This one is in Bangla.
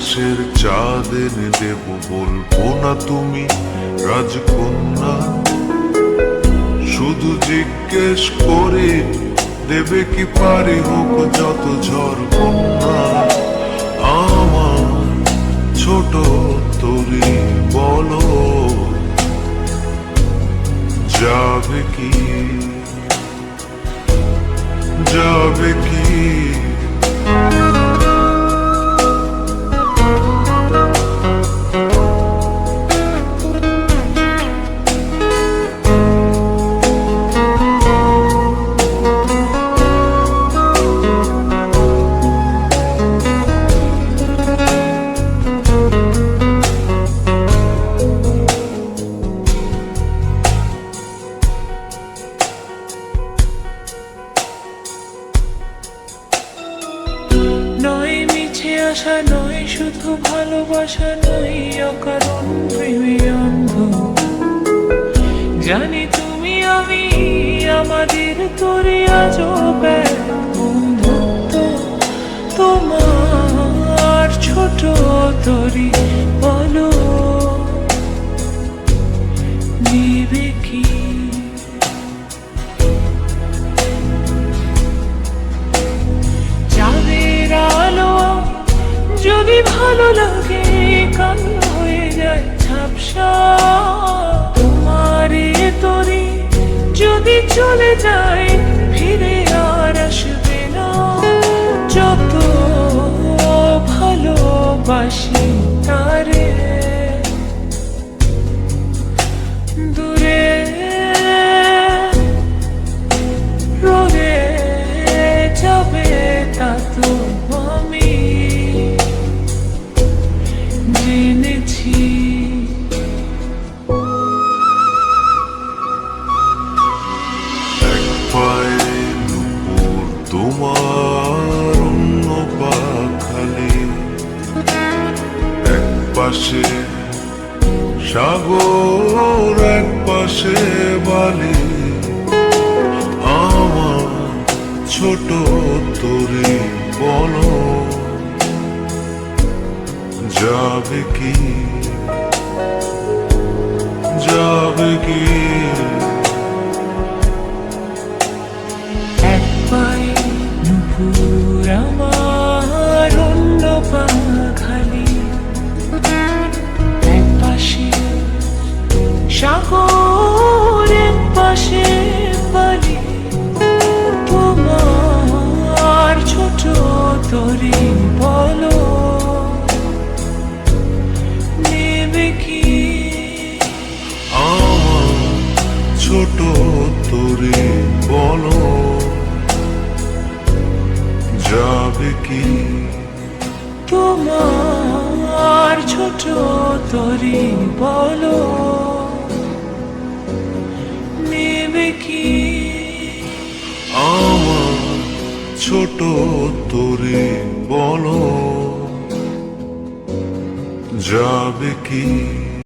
আকাশের চাঁদ এনে দেব বলব না তুমি রাজকন্যা। শুধু জিজ্ঞেস করে দেবে কি পারি হোক যত ঝড় কন্যা আমার ছোট তরি বলো, যাবে কি? যাবে কি? আসা নয়, শুধু ভালোবাসা নয় অকারণ প্রেমে অন্ধ। জানি তুমি আমি, আমাদের তোরে আজ বন্ধুত্ব। তোমার ছোট তরি ভালো লাগে কালো হয়ে যায় ঝাপসা। তোমারে তরি যদি চলে যায় সাগর এক পাশে বালি। আমার ছোট তরি বলো, যাবে কি? যাবে কি? এক পায়ে নুপুর কি? তোমার ছোট তরি বলো নেবে কি? আমার ছোট তরি বলো যাবে কি?